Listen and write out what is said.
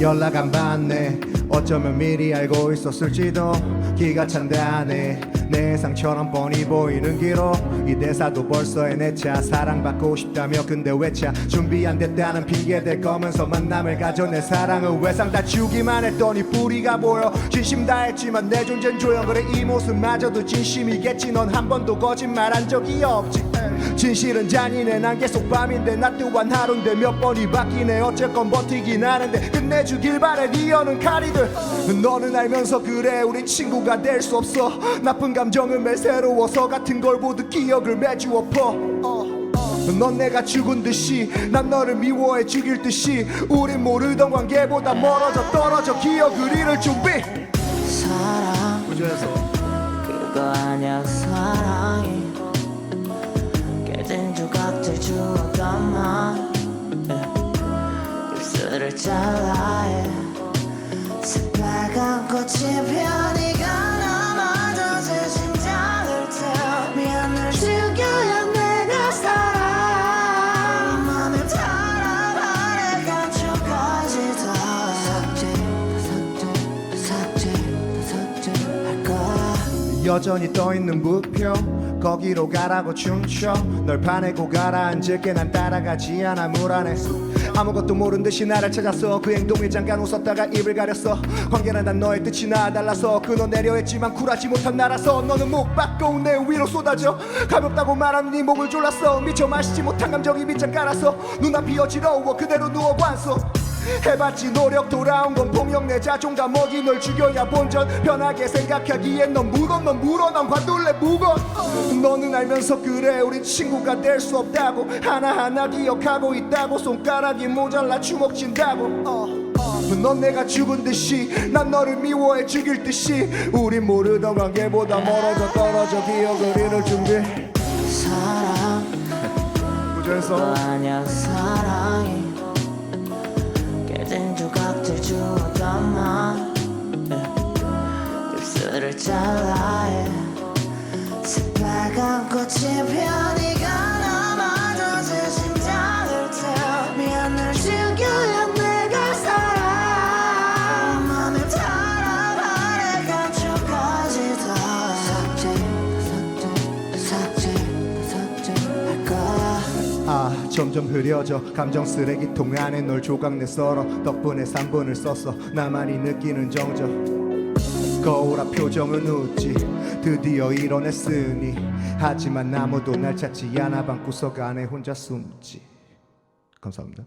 연락 안 받네. 어쩌면 미리 알고 있었을지도 기가 찬다네. 내 예상처럼 뻔히 보이는 기로 이 대사도 벌써 해내차. 사랑받고 싶다며 근데 왜차? 준비 안 됐다는 핑계 댈 거면서 만남을 가져 내 사랑은 외상 다 주기만 했더니 뿌리가 보여. 진심 다 했지만 내 존재는 조용 그래. 이 모습마저도 진심이겠지. 넌 한 번도 거짓말 한 적이 없지 진실은 잔인해. 난 계속 밤인데 나 또한 하루인데 몇 번이 바뀌네. 어쨌건 버티긴 하는데 끝내주길 바래. 리어는 카리들. 너는 알면서 그래. 우린 친구가 될 수 없어. 나쁜 감정은 매 새로워서 같은 걸 보듯 기억을 매주 엎어 넌 내가 죽은 듯이 난 너를 미워해 죽일 듯이 우린 모르던 관계보다 멀어져 떨어져 기억을 잃을 준비. 사랑. 구조에서 여전히 떠있는 부표 거기로 가라고 춤춰. 널 파내고 가라앉을게 난 따라가지 않아. 물안에 아무것도 모른 듯이 나를 찾았어. 그 행동에 잠깐 웃었다가 입을 가렸어. 관계는 난 너의 뜻이 나 달라서. 끊어내려 했지만 쿨하지 못한 나라서. 너는 목 받고 내 위로 쏟아져. 가볍다고 말하는 네 목을 졸랐어. 미쳐 마시지 못한 감정이 밑장 깔아서. 눈앞이 어지러워 그대로 누워 관소 해봤지 노력 돌아온 건 폭력 내 자존감 먹이 널 죽여야 본전. 편하게 생각하기엔 넌 물어 넌 물어 난 관둘래 무거. 너는 알면서 그래 우린 친구가 될 수 없다고. 하나하나 기억하고 있다고. 손가락이 모자라 주먹 친다고. 어, 어. 넌 내가 죽은 듯이 난 너를 미워해 죽일 듯이. 우린 모르던 관계보다 멀어져 떨어져 기억을 잃을 준비. 사랑. 구조에서. 아냐 사랑이 깨진 조각들 말 입술을 잘라 해 새빨간 꽃이 펴 네가 점점 흐려져. 감정 쓰레기통 안에 널 조각내 썰어. 덕분에 3분을 썼어. 나만이 느끼는 정적. 거울아 표정은 웃지. 드디어 이뤄냈으니. 하지만 아무도 날 찾지 않아. 방구석 안에 혼자 숨지. 감사합니다